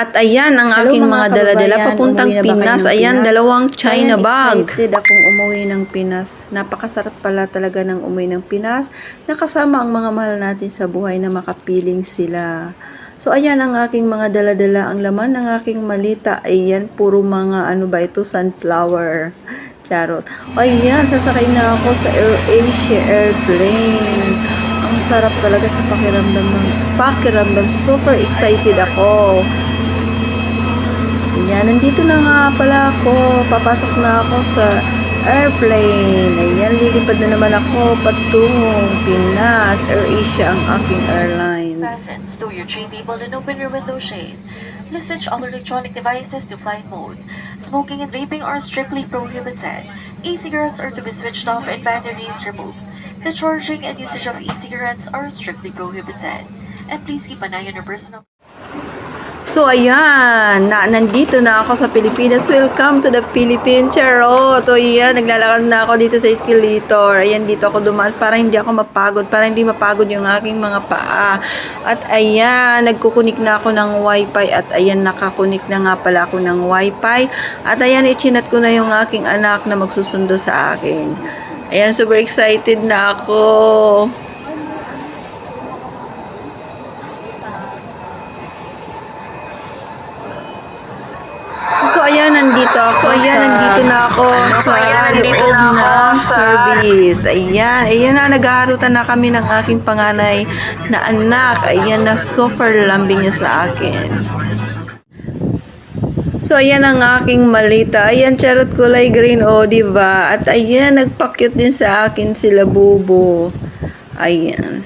At ayan ang Hello, aking mga dala-dala kababayan. papuntang Pinas. Ayan, Pinas? dalawang China Ayan, bag. excited akong umuwi ng Pinas. Napakasarap pala talaga ng umuwi ng Pinas. Nakasama ang mga mahal natin sa buhay na makapiling sila. So ayan ang aking mga dala-dala. Ang laman ng aking malita. Ayan, puro mga ano ba ito, sunflower. Charot. Ayan, sasakay na ako sa AirAsia airplane. Ang sarap talaga sa pakiramdam ng pakiramdam. Super excited ako. Nandito na nga pala ako. Papasok na ako sa airplane. Ayan, lilipad na naman ako patungong Pinas. AirAsia ang aking airlines. Fasten, your tray table and open your window shade. Please switch all electronic devices to flight mode. Smoking and vaping are strictly prohibited. E-cigarettes are to be switched off and batteries removed. The charging and usage of e-cigarettes are strictly prohibited. And please keep an eye on your personal So ayan, na, nandito na ako sa Pilipinas. Welcome to the Philippines, Charot. O ayan, naglalakad na ako dito sa escalator. Ayan, dito ako dumaan para hindi ako mapagod, para hindi mapagod yung aking mga paa. At ayan, nagkukunik na ako ng wifi at ayan, nakakunik na nga pala ako ng wifi. At ayan, ichinat ko na yung aking anak na magsusundo sa akin. Ayan, super excited na ako. So ayan, nandito ako. So ayan, sa- nandito na ako Ano? So, ayan, nandito na ako sa service. Ayan, ayan na, naghaharutan na kami ng aking panganay na anak. Ayan na, super lambing niya sa akin. So, ayan ang aking malita. Ayan, charot kulay green, o, oh, di ba? At ayan, nagpakyut din sa akin sila bubo. Ayan.